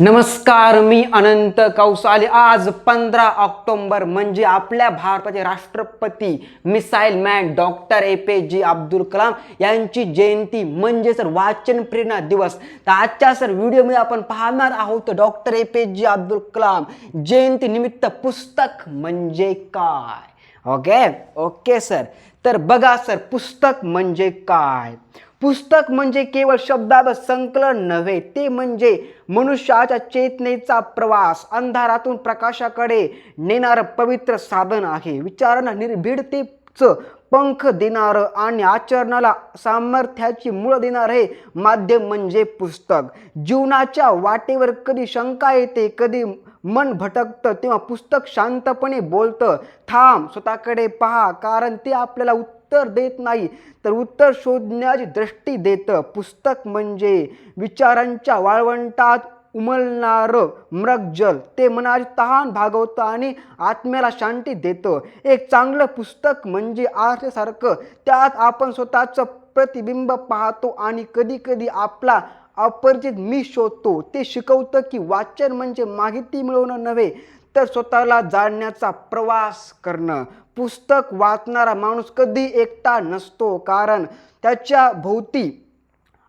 नमस्कार मी अनंत कौसाले. आज पंधरा ऑक्टोंबर म्हणजे आपल्या भारताचे राष्ट्रपती missile man doctor A P J Abdul Kalam यांची जयंती म्हणजे सर वाचन प्रेरणा दिवस. तर आजच्या सर व्हिडिओमध्ये आपण पाहणार आहोत doctor A P J Abdul Kalam जयंती निमित्त पुस्तक म्हणजे काय? ओके? Okay sir. तर बघा सर पुस्तक म्हणजे काय? पुस्तक म्हणजे केवळ शब्दाचं संकलन नव्हे ते म्हणजे मनुष्याच्या चेतनेचा प्रवास. अंधारातून प्रकाशाकडे नेणारं पवित्र साधन आहे. विचारांना निर्भीडतेचं पंख देणारं आणि आचरणाला सामर्थ्याची मूळ देणारं हे माध्यम म्हणजे पुस्तक. जीवनाच्या वाटेवर कधी शंका येते कधी मन भटकतं तेव्हा पुस्तक शांतपणे बोलतं. थांब स्वतःकडे पहा कारण ते आपल्याला उत्तर देत नाही तर उत्तर शोधण्याची दृष्टी देतं. पुस्तक म्हणजे विचारांच्या वाळवंटात उमलणारं मृगजल ते मनाची तहान भागवतं आणि आत्म्याला शांती देतं. एक चांगलं पुस्तक म्हणजे आरशासारखं त्यात आपण स्वतःचं प्रतिबिंब पाहतो आणि कधीकधी आपला अपरिचित मी शोधतो. ते शिकवतं की वाचन म्हणजे माहिती मिळवणं नव्हे तर स्वतःला जाणण्याचा प्रवास करणं. पुस्तक वाचणारा माणूस कधी एकटा नसतो कारण त्याच्या भोवती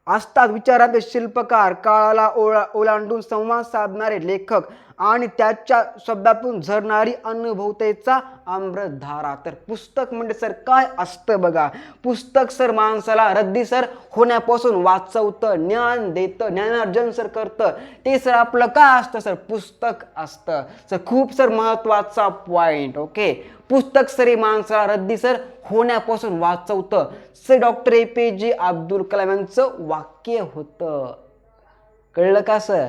असतात विचारांचे शिल्पकार काळाला ओळा ओलांडून संवाद साधणारे लेखक आणि त्याच्या शब्दातून झरणारी अनुभवतेचा अमृतधारा तर पुस्तक म्हणजे सर काय असतं बघा? पुस्तक सर माणसाला रद्दी सर होण्यापासून वाचवतं ज्ञान देतं ज्ञानार्जन सर करतं. ते सर आपलं काय असतं सर? पुस्तक असतं. सर खूप सर महत्त्वाचा पॉईंट ओके पुस्तक सर माणसाला रद्दी सर होण्यापासून वाचवतं. Sir doctor A. P. J. Abdul Kalam यांचं वाक्य होतं. कळलं का सर?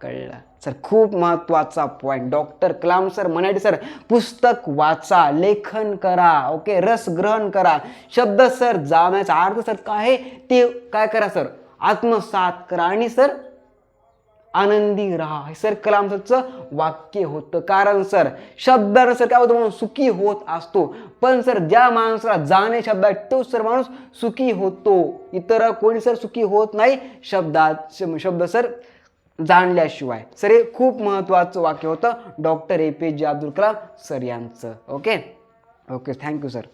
कळलं. सर खूप महत्त्वाचा पॉईंट डॉक्टर कलाम सर म्हणायचे सर पुस्तक वाचा लेखन करा ओके रस ग्रहण करा. शब्द सर जाण्याचा अर्थ सर काय आहे? ते काय करा सर? आत्मसात करा आणि सर आनंदी राहा. हे सर कलाम सरचं वाक्य होतं. कारण सर शब्दानं सर काय होतं माणूस सुखी होत असतो. पण सर ज्या माणसाला जाणे शब्द आहे तो सर माणूस सुखी होतो. इतर कोणी सर सुखी होत नाही. शब्दात शब्द सर जाणल्याशिवाय. सर हे खूप महत्त्वाचं वाक्य होतं. Doctor A P J Abdul Kalam sir यांचं. Okay? Okay thank you sir.